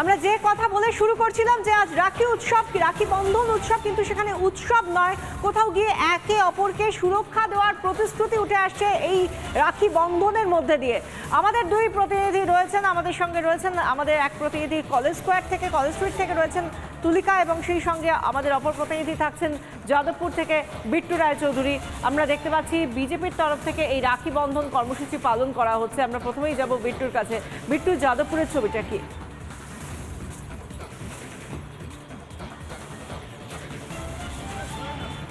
আমরা যে কথা বলে শুরু করছিলাম যে আজ রাখি উৎসব, কি রাখি বন্ধন উৎসব, কিন্তু সেখানে উৎসব নয়। কোথাও গিয়ে একে অপরকে সুরক্ষা দেওয়ার প্রতিশ্রুতি উঠে আসছে এই রাখি বন্ধনের মধ্যে দিয়ে। আমাদের দুই প্রতিনিধি রয়েছেন, আমাদের সঙ্গে রয়েছেন আমাদের এক প্রতিনিধি কলেজ স্কোয়ার থেকে, কলেজ স্ট্রিট থেকে রয়েছেন তুলিকা এবং সেই সঙ্গে আমাদের অপর প্রতিনিধি থাকছেন যাদবপুর থেকে বিট্টু রায়চৌধুরী। আমরা দেখতে পাচ্ছি বিজেপির তরফ থেকে এই রাখি বন্ধন কর্মসূচি পালন করা হচ্ছে। আমরা প্রথমেই যাব বিট্টুর কাছে। বিট্টু, যাদবপুরের ছবিটা কি?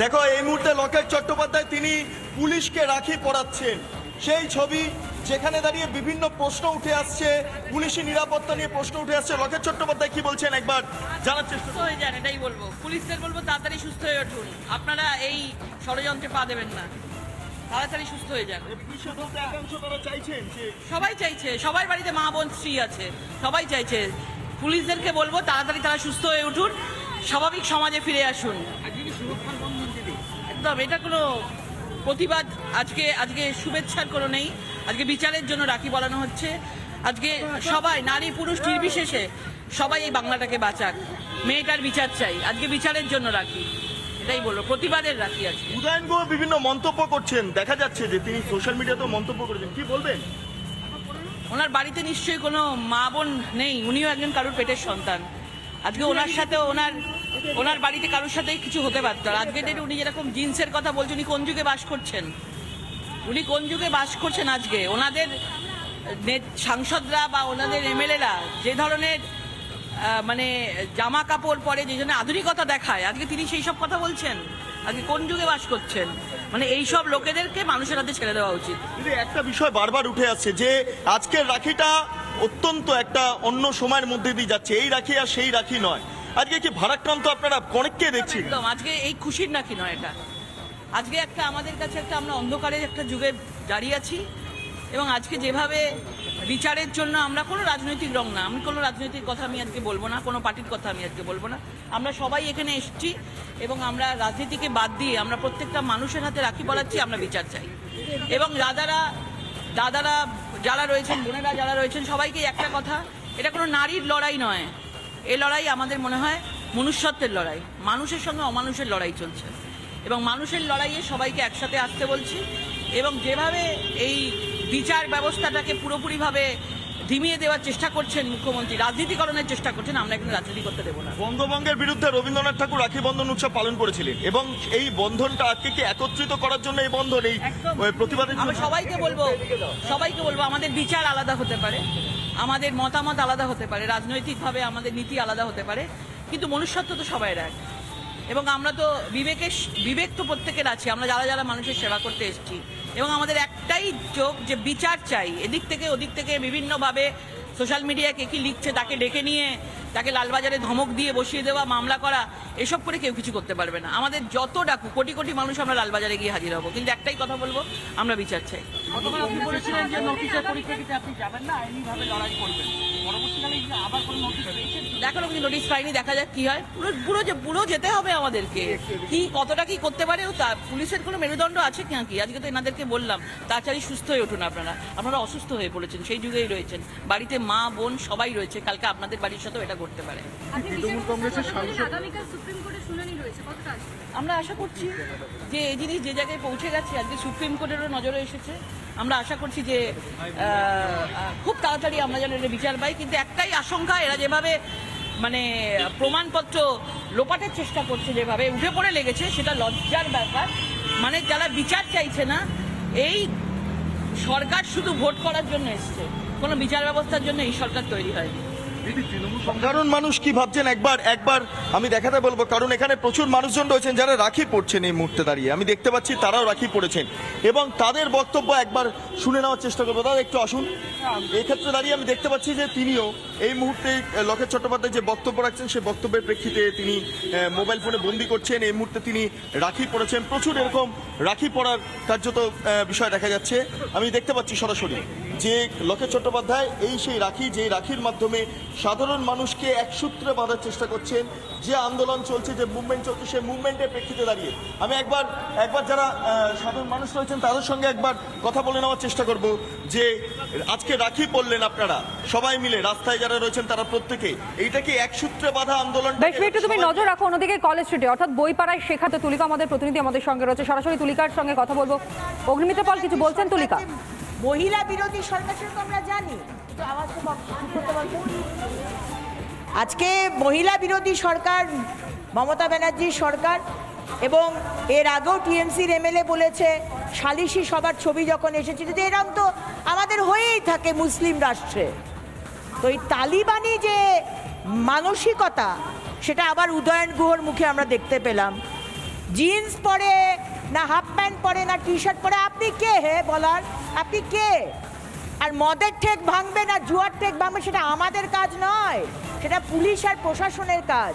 দেখো এই মুহূর্তে লকেট চট্টোপাধ্যায় তিনি পুলিশকে রাখি পড়াচ্ছেন সেই ছবি যেখানে দাঁড়িয়ে বিভিন্ন প্রশ্ন উঠে আসছে পুলিশি নিরাপত্তা নিয়ে প্রশ্ন উঠে আসছে। লকেট চট্টোপাধ্যায় কি বলছেন একবার জানার চেষ্টা হয়ে যান এটাই বলব। পুলিশদের বলব তাড়াতাড়ি সুস্থ হয়ে উঠুন। আপনারা এই ষড়যন্ত্রে পা দেবেন না। তাড়াতাড়ি সুস্থ হয়ে যান। পুলিশের বলতে একাংশ চাইছেন যে সবাই চাইছে সবার বাড়িতে মা বোন স্ত্রী আছে। সবাই চাইছে। পুলিশদেরকে বলব তাড়াতাড়ি তারা সুস্থ হয়ে উঠুন। স্বাভাবিক সমাজে ফিরে আসুন। একদম এটা কোনো প্রতিবাদ। আজকে আজকে শুভেচ্ছার কোনো নেই। আজকে বিচারের জন্য রাখি বলানো হচ্ছে। আজকে সবাই নারী পুরুষ নির্বিশেষে সবাই এই বাংলাটাকে বাঁচাক। মেয়েটার বিচার চাই। আজকে বিচারের জন্য রাখি। এটাই বলব প্রতিবাদের রাখি আছে উদয়ন গুহ বিভিন্ন মন্তব্য করছেন। দেখা যাচ্ছে যে তিনি সোশ্যাল মিডিয়াতেও মন্তব্য করেছেন। কি বলবেন? ওনার বাড়িতে নিশ্চয়ই কোনো মা বোন নেই। উনিও একজন কারোর পেটের সন্তান। আজকে ওনার সাথে ওনার ওনার বাড়িতে কারোর সাথেই কিছু হতে পারত আর আজকে ডেটে উনি যেরকম জিন্সের কথা বলছেন, উনি কোন যুগে বাস করছেন? উনি কোন যুগে বাস করছেন আজকে? ওনাদের সাংসদরা বা ওনাদের এমএলএরা যে ধরনের মানে জামা কাপড় পরে যে জন্য আধুনিকতা দেখায়, আজকে তিনি সেই সব কথা বলছেন? আজকে কোন যুগে বাস করছেন? মানে এই সব লোকেদেরকে মানুষের হাতে ছেড়ে দেওয়া উচিত। একটা বিষয় বারবার উঠে আসছে যে আজকের রাখিটা অত্যন্ত একটা অন্য সময়ের মধ্যে দিয়ে যাচ্ছে। এই রাখি আর সেই রাখি নয়। আজকে কি ভারাক্রান্ত আপনারা অনেককে দেখছি? একদম। আজকে এই খুশির নাকি নয় এটা। আজকে একটা আমাদের কাছে একটা আমরা অন্ধকারের একটা যুগে দাঁড়িয়ে আছি এবং আজকে যেভাবে বিচারের জন্য আমরা কোনো রাজনৈতিক রং না আমি কোনো রাজনৈতিক কথা আমি আজকে বলব না কোনো পার্টির কথা আমি আজকে বলব না। আমরা সবাই এখানে এসেছি এবং আমরা রাজনীতিকে বাদ দিয়ে আমরা প্রত্যেকটা মানুষের হাতে রাখি পড়াচ্ছি আমরা বিচার চাই। এবং দাদারা দাদারা যারা রয়েছেন বোনেরা যারা রয়েছেন সবাইকে একটা কথা এটা কোনো নারীর লড়াই নয়। এই লড়াই আমাদের মনে হয় মনুষ্যত্বের লড়াই। মানুষের সঙ্গে অমানুষের লড়াই চলছে। এবং মানুষের লড়াইয়ে সবাইকে একসাথে আসতে বলছি এবং যেভাবে এই বিচার ব্যবস্থাটাকে পুরোপুরিভাবে ধিমিয়ে দেওয়ার চেষ্টা করছেন মুখ্যমন্ত্রী রাজনীতিকরণের চেষ্টা করছেন আমরা এখানে রাজনীতি করতে দেবো না। বঙ্গভঙ্গের বিরুদ্ধে রবীন্দ্রনাথ ঠাকুর রাখি বন্ধন উৎসব পালন করেছিলেন এবং এই বন্ধনটা আজকে একত্রিত করার জন্য এই বন্ধন এই আমরা জন্য? সবাইকে বলব সবাইকে বলব আমাদের বিচার আলাদা হতে পারে। আমাদের মতামত আলাদা হতে পারে, রাজনৈতিকভাবে আমাদের নীতি আলাদা হতে পারে, কিন্তু মনুষ্যত্ব তো সবাই এক। এবং আমরা তো বিবেকের বিবেক তো প্রত্যেকের আছে, আমরা যারা যারা মানুষের সেবা করতে এসেছি। এবং আমাদের একটাই চোখ যে বিচার চাই, এদিক থেকে ওদিক থেকে বিভিন্নভাবে সোশ্যাল মিডিয়ায় কে কি লিখছে তাকে ডেকে নিয়ে তাকে লালবাজারে ধমক দিয়ে বসিয়ে দেওয়া মামলা করা এসব করে কেউ কিছু করতে পারবে না। আমাদের যত ডাকু কোটি কোটি মানুষ আমরা লালবাজারে গিয়ে হাজির হব। কিন্তু একটাই কথা বলব আমরা বিচার চাই। এখনও কিন্তু নোটিশ পাইনি দেখা যাক কি হয়। পুরো পুরো যে পুরো যেতে হবে আমাদেরকে। কি কতটা কি করতে পারে তা পুলিশের কোনো মেরুদণ্ড আছে কি কি? আজকে তো এনাদেরকে বললাম তাড়াতাড়ি সুস্থ হয়ে উঠুন আপনারা। আপনারা অসুস্থ হয়ে পড়েছেন সেই যুগেই রয়েছেন। বাড়িতে মা বোন সবাই রয়েছে। কালকে আপনাদের বাড়ির সাথেও এটা করতে পারে। তৃণমূল কংগ্রেসের সাংসদ আগামীকাল সুপ্রিম কোর্টে শুনানি রয়েছে কতটা আসবে আমরা আশা করছি যে এই জিনিস যে জায়গায় পৌঁছে গেছে আজকে সুপ্রিম কোর্টেরও নজরে এসেছে। আমরা আশা করছি যে খুব তাড়াতাড়ি আমরা যেন এটা বিচার পাই। কিন্তু একটাই আশঙ্কা এরা যেভাবে মানে প্রমাণপত্র লোপাটের চেষ্টা করছে যেভাবে উঠে পড়ে লেগেছে সেটা লজ্জার ব্যাপার। মানে যারা বিচার চাইছে না এই সরকার শুধু ভোট করার জন্য এসছে। কোনো বিচার ব্যবস্থার জন্য এই সরকার তৈরি হয়নি। সাধারণ মানুষ কি ভাবছেন? একবার একবার আমি দেখাতে বলব, কারণ এখানে প্রচুর মানুষজন রয়েছেন যারা রাখি পড়ছেন এই মুহূর্তে দাঁড়িয়ে। আমি দেখতে পাচ্ছি তারাও রাখি পড়েছেন। এবং তাদের বক্তব্য একবার শুনে নেওয়ার চেষ্টা করব। দাদা, একটু আসুন। এক্ষেত্রে দাঁড়িয়ে আমি দেখতে পাচ্ছি যে তিনিও এই মুহূর্তে লকেট চট্টোপাধ্যায় যে বক্তব্য রাখছেন সেই বক্তব্যের প্রেক্ষিতে তিনি মোবাইল ফোনে বন্দি করছেন। এই মুহূর্তে তিনি রাখি পড়েছেন। প্রচুর এরকম রাখি পড়ার কার্যত বিষয় দেখা যাচ্ছে। আমি দেখতে পাচ্ছি সরাসরি। যে লোকেশ চট্টোপাধ্যায় এই সেই রাখি যে রাখির মাধ্যমে সাধারণ মানুষকে এক সূত্রে বাঁধার চেষ্টা করছেন যে আন্দোলন চলছে যে মুভমেন্ট চলছে সেই মুভমেন্টের প্রেক্ষিতে দাঁড়িয়ে। আমি একবার একবার যারা সাধারণ মানুষ রয়েছেন তাদের সঙ্গে একবার কথা বলে নেওয়ার চেষ্টা করব যে আজকে রাখি পড়লেন আপনারা সবাই মিলে রাস্তায় যারা রয়েছেন তারা প্রত্যেকে এইটা কি এক সূত্রে বাঁধা আন্দোলন? একটু তুমি নজর রাখো অন্যদিকে কলেজ স্ট্রিটে অর্থাৎ বইপাড়ায় শেখাতে তুলিকা আমাদের প্রতিনিধি আমাদের সঙ্গে রয়েছে। সরাসরি তুলিকার সঙ্গে কথা বলব। অগ্নিমিত্র পাল কিছু বলছেন তুলিকা? মহিলা বিরোধী সরকার সেটা তো আমরা জানি। আজকে মহিলা বিরোধী সরকার, মমতা ব্যানার্জির সরকার এবং এর আগেও টিএমসির এমএলএ বলেছে, সালিশি সবার ছবি যখন এসেছে যে এরকম তো আমাদের হয়েই থাকে মুসলিম রাষ্ট্রে তো এই তালিবানি যে মানসিকতা, সেটা আবার উদয়ন গুহর মুখে আমরা দেখতে পেলাম জিন্স পরে না হাফ প্যান্ট পরে, না টি শার্ট পরে, আপনি কে হে বলার? আপনি কে? আর মদের ঠেক ভাঙবে না জুয়ার ঠেক ভাঙবে সেটা আমাদের কাজ নয়, সেটা পুলিশ আর প্রশাসনের কাজ।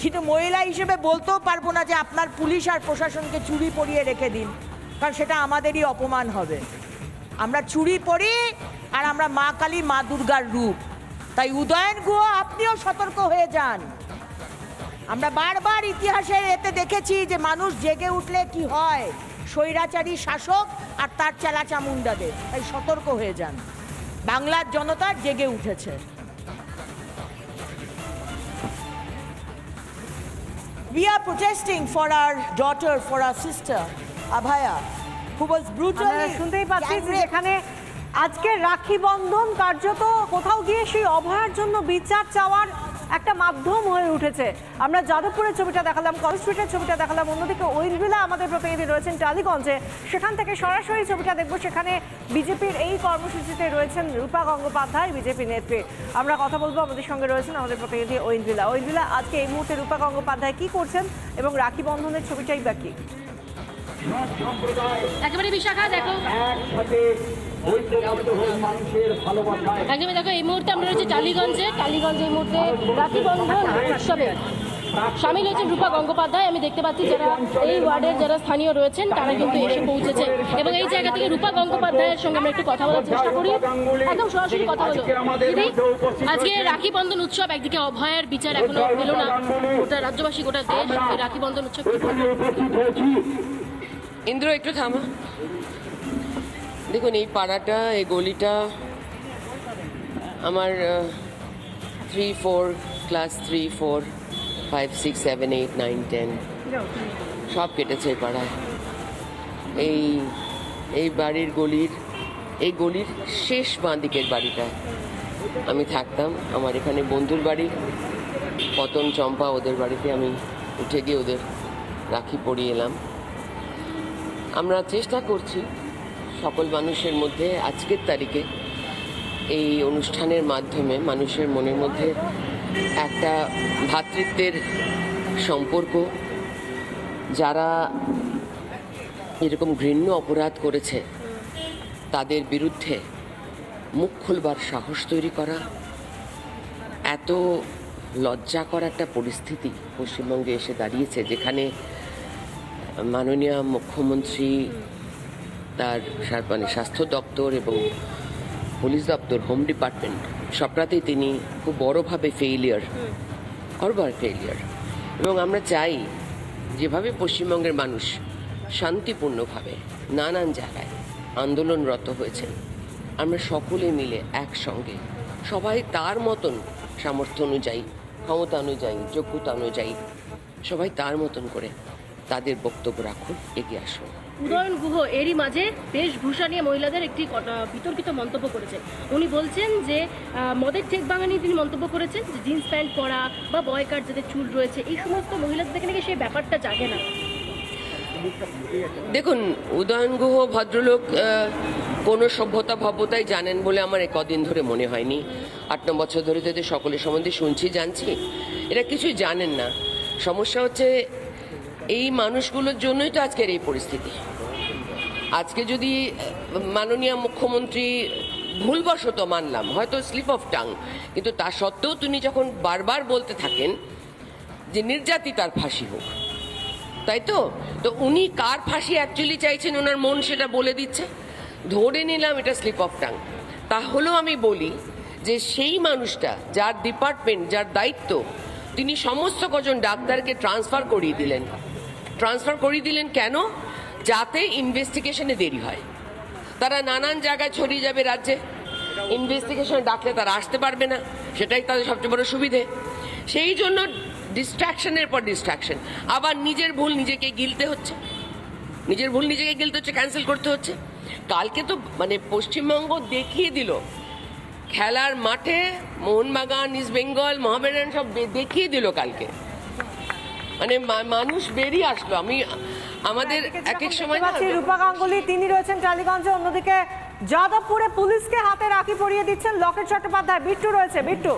কিন্তু মহিলা হিসেবে বলতেও পারব না যে আপনার পুলিশ আর প্রশাসনকে চুরি পরিয়ে রেখে দিন, কারণ সেটা আমাদেরই অপমান হবে। আমরা চুরি পরি আর আমরা মা কালী, মা দুর্গার রূপ। তাই উদয়ন গুহ, আপনিও সতর্ক হয়ে যান। আমরা বারবার ইতিহাসে এতে দেখেছি যে মানুষ জেগে উঠলে কি হয়? স্বৈরাচারী শাসক আর তার চেলা চামুন্ডাদের তাই সতর্ক হয়ে যান। বাংলার জনতা জেগে উঠেছে। We are protesting for our daughter, for our sister, Abhaya, who was brutally শুনতেই পাচ্ছি. যেখানে আজকে রাখি বন্ধন কার্যত কোথাও গিয়ে সেই অভয়ার জন্য বিচার চাওয়ার একটা মাধ্যম হয়ে উঠেছে। আমরা যাদবপুরের ছবিটা দেখালাম কলেজ স্ট্রিটের ছবিটা দেখালাম অন্যদিকে ঐলবিলা আমাদের প্রতিনিধি রয়েছেন টালিগঞ্জে। সেখান থেকে সরাসরি ছবিটা দেখব সেখানে বিজেপির এই কর্মসূচিতে রয়েছেন রূপা গঙ্গোপাধ্যায় বিজেপি নেত্রী। আমরা কথা বলব আমাদের সঙ্গে রয়েছেন আমাদের প্রতিনিধি ঐলবিলা ঐলবিলা আজকে এই মুহূর্তে রূপা গঙ্গোপাধ্যায় কি করছেন এবং রাখি বন্ধনের ছবিটাই বা কি? একেবারে বিশাখা দেখো। একদমই দেখো এই মুহূর্তে আমরা রয়েছি টালিগঞ্জে। টালিগঞ্জে এই মুহূর্তে রাখি বন্ধন উৎসবে। সামিল হয়েছেন রূপা গঙ্গোপাধ্যায়। আমি দেখতে পাচ্ছি যারা এই ওয়ার্ডের যারা স্থানীয় রয়েছেন তারা কিন্তু এসে পৌঁছেছে। এবং এই জায়গা থেকে রূপা গঙ্গোপাধ্যায়ের সঙ্গে আমরা একটু কথা বলার চেষ্টা করি। একদম সরাসরি কথা হলো দিদি আজকে রাখি বন্ধন উৎসব একদিকে অভয়ের বিচার এখনও পেল না। গোটা রাজ্যবাসী গোটা দেশ এই রাখি বন্ধন উৎসব ইন্দ্র একটু থামা। দেখুন, এই পাড়াটা, এই গলিটা আমার three four class three four five six seven eight nine ten সব কেটেছে এই পাড়ায়। এই এই বাড়ির গলির, এই গলির শেষ বাঁ দিকের বাড়িটা। আমি থাকতাম, আমার এখানে বন্ধুর বাড়ি, পতন, চম্পা, ওদের বাড়িতে আমি উঠে গিয়ে ওদের রাখি পরিয়ে এলাম। আমরা চেষ্টা করছি সকল মানুষের মধ্যে আজকের তারিখে এই অনুষ্ঠানের মাধ্যমে মানুষের মনের মধ্যে একটা ভ্রাতৃত্বের সম্পর্ক। যারা এরকম ঘৃণ্য অপরাধ করেছে, তাদের বিরুদ্ধে মুখ খুলবার সাহস তৈরি করা, এত লজ্জাকর একটা পরিস্থিতি পশ্চিমবঙ্গে এসে দাঁড়িয়েছে, যেখানে মাননীয় মুখ্যমন্ত্রী তার মানে স্বাস্থ্য দপ্তর এবং পুলিশ দপ্তর হোম ডিপার্টমেন্ট সবটাতেই তিনি খুব বড়োভাবে ফেইলিয়ার করবার ফেইলিয়ার এবং আমরা চাই যেভাবে পশ্চিমবঙ্গের মানুষ শান্তিপূর্ণভাবে নানান জায়গায় আন্দোলনরত হয়েছেন, আমরা সকলে মিলে একসঙ্গে সবাই তার মতন সামর্থ্য অনুযায়ী, ক্ষমতা অনুযায়ী, যোগ্যতা অনুযায়ী সবাই তার মতন করে তাদের বক্তব্য রাখুন, এগিয়ে আসুন। উদয়ন গুহ এরই মাঝে বেশভূষা নিয়ে মহিলাদের একটি কটা- বিতর্কিত মন্তব্য করেছেন উনি বলছেন যে মদের ঠেক ভাঙা নিয়ে তিনি মন্তব্য করেছেন যে জিন্স প্যান্ট পরা বা বয়কার যাদের চুল রয়েছে, এই সমস্ত মহিলাদের দেখে নাকি সেই ব্যাপারটা জাগে না। দেখুন, উদয়ন গুহ ভদ্রলোক কোনো সভ্যতা ভব্যতাই জানেন বলে আমার কদিন ধরে মনে হয়নি। আট ন বছর ধরে তাদের সকলের সম্বন্ধে শুনছি, জানছি, এরা কিছুই জানেন না। সমস্যা হচ্ছে এই মানুষগুলোর জন্যই তো আজকের এই পরিস্থিতি। আজকে যদি মাননীয় মুখ্যমন্ত্রী ভুলবশত মানলাম, হয়তো স্লিপ অফ টাং, কিন্তু তা সত্ত্বেও তিনি যখন বারবার বলতে থাকেন যে নির্যাতিতার ফাঁসি হোক, তাই তো? তো উনি কার ফাঁসি অ্যাকচুয়ালি চাইছেন, ওনার মন সেটা বলে দিচ্ছে। ধরে নিলাম এটা স্লিপ অফ টাং। তাহলেও আমি বলি যে সেই মানুষটা, যার ডিপার্টমেন্ট যার দায়িত্ব, তিনি সমস্ত কজন ডাক্তারকে ট্রান্সফার করিয়ে দিলেন। ট্রান্সফার করিয়ে দিলেন কেন? যাতে ইনভেস্টিগেশনে দেরি হয়। তারা নানান জায়গায় ছড়িয়ে যাবে রাজ্যে। ইনভেস্টিগেশনে ডাকলে তারা আসতে পারবে না। সেটাই তাদের সবচেয়ে বড় সুবিধে। সেই জন্য ডিস্ট্রাকশনের পর ডিস্ট্রাকশন আবার নিজের ভুল নিজেকে গিলতে হচ্ছে। নিজের ভুল নিজেকে গিলতে হচ্ছে ক্যান্সেল করতে হচ্ছে। কালকে তো মানে পশ্চিমবঙ্গ দেখিয়ে দিল। খেলার মাঠে মোহনবাগান ইস্ট বেঙ্গল মহামেডান সব দেখিয়ে দিল কালকে। মানে মানুষ বেরিয়ে আসলো। আমি আমাদের এক এক সময় রূপা গাঙ্গুলি তিনি রয়েছেন টালিগঞ্জে অন্যদিকে যাদবপুরে পুলিশকে হাতে রাখি পরিয়ে দিচ্ছেন লকেট চট্টোপাধ্যায়। বিট্টু রয়েছে বিট্টু।